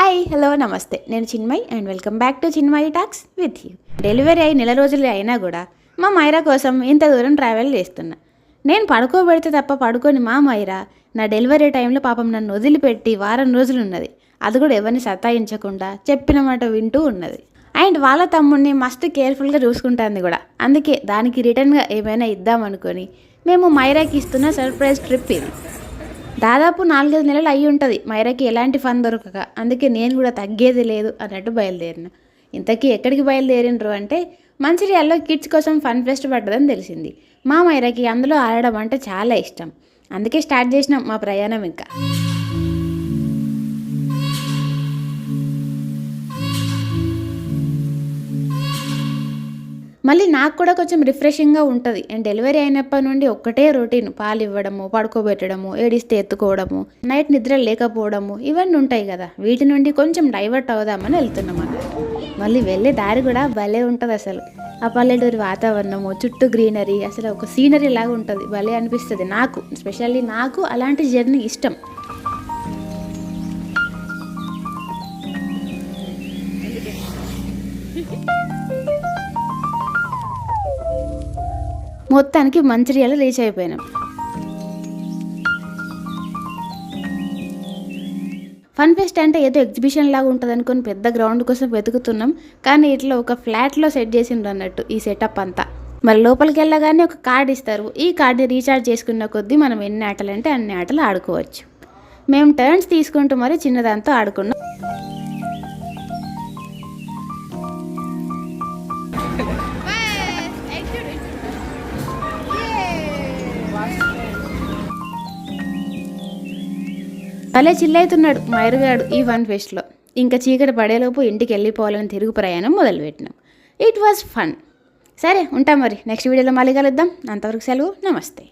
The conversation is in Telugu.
హాయ్ హలో నమస్తే. నేను Chinmay and welcome back to Chinmay talks with you delivery అయి నెల రోజులు అయినా కూడా మా మైరా కోసం ఇంత దూరం ట్రావెల్ చేస్తున్నా. నేను పడుకోబెడితే తప్ప పడుకొని మా మైరా నా డెలివరీ టైంలో పాపం నన్ను వదిలిపెట్టి వారం రోజులు ఉన్నది. అది కూడా ఎవరిని సతాయించకుండా చెప్పిన మాట వింటూ ఉన్నది. అండ్ వాళ్ళ తమ్ముడిని మస్తు కేర్ఫుల్గా చూసుకుంటుంది కూడా. అందుకే దానికి రిటర్న్గా ఏమైనా ఇద్దామనుకొని మేము మైరాకి ఇస్తున్న సర్ప్రైజ్ ట్రిప్ ఇది. దాదాపు నాలుగైదు నెలలు అయ్యి ఉంటుంది. మైరాకి ఎలాంటి ఫన్ దొరకక. అందుకే నేను కూడా తగ్గేది లేదు అన్నట్టు బయలుదేరిన. ఇంతకీ ఎక్కడికి బయలుదేరినరు అంటే మంచిర్యాల్లో కిడ్స్ కోసం ఫన్ ఫెస్ట్ పడ్డదని తెలిసింది. మా మైరాకి అందులో ఆడడం అంటే చాలా ఇష్టం. అందుకే స్టార్ట్ చేసినాం మా ప్రయాణం ఇంకా. మళ్ళీ నాకు కూడా కొంచెం రిఫ్రెషింగ్గా ఉంటుంది. అండ్ డెలివరీ అయినప్పటి నుండి ఒక్కటే రొటీన్ పాలు ఇవ్వడము పడుకోబెట్టడము ఏడిస్తే ఎత్తుకోవడము నైట్ నిద్ర లేకపోవడము ఇవన్నీ ఉంటాయి కదా. వీటి నుండి కొంచెం డైవర్ట్ అవుదామని వెళ్తున్నాం మళ్ళీ వెళ్ళే దారి కూడా భలే ఉంటుంది అసలు. ఆ పల్లెటూరి వాతావరణము చుట్టూ గ్రీనరీ అసలు ఒక సీనరీ లాగా ఉంటుంది. భలే అనిపిస్తుంది నాకు. స్పెషల్లీ నాకు అలాంటి జర్నీ ఇష్టం. మొత్తానికి మంచిర్యాల రీచ్ అయిపోయినాం. ఫన్ ఫెస్ట్ అంటే ఏదో ఎగ్జిబిషన్ లాగా ఉంటుంది అనుకుని పెద్ద గ్రౌండ్ కోసం వెతుకుతున్నాం. కానీ ఇట్లా ఒక ఫ్లాట్లో సెట్ చేసిండ్రు అన్నట్టు ఈ సెటప్ అంతా. మరి లోపలికి వెళ్ళగానే ఒక కార్డు ఇస్తారు. ఈ కార్డుని రీఛార్జ్ చేసుకున్న కొద్దీ మనం ఎన్ని ఆటలు అంటే అన్ని ఆటలు ఆడుకోవచ్చు. మేము టర్న్స్ తీసుకుంటూ మరి చిన్నదాంతో ఆడుకున్నాం. భలే చిల్లైతున్నాడు మైరుగాడు ఈ వన్ ఫెస్ట్లో ఇంకా చీకటి పడేలోపు ఇంటికి వెళ్ళిపోవాలని తిరుగు ప్రయాణం మొదలుపెట్టినాం. ఇట్ వాజ్ ఫన్ సరే ఉంటాం మరి. నెక్స్ట్ వీడియోలో మళ్ళీ కలుద్దాం. అంతవరకు సెలవు. నమస్తే.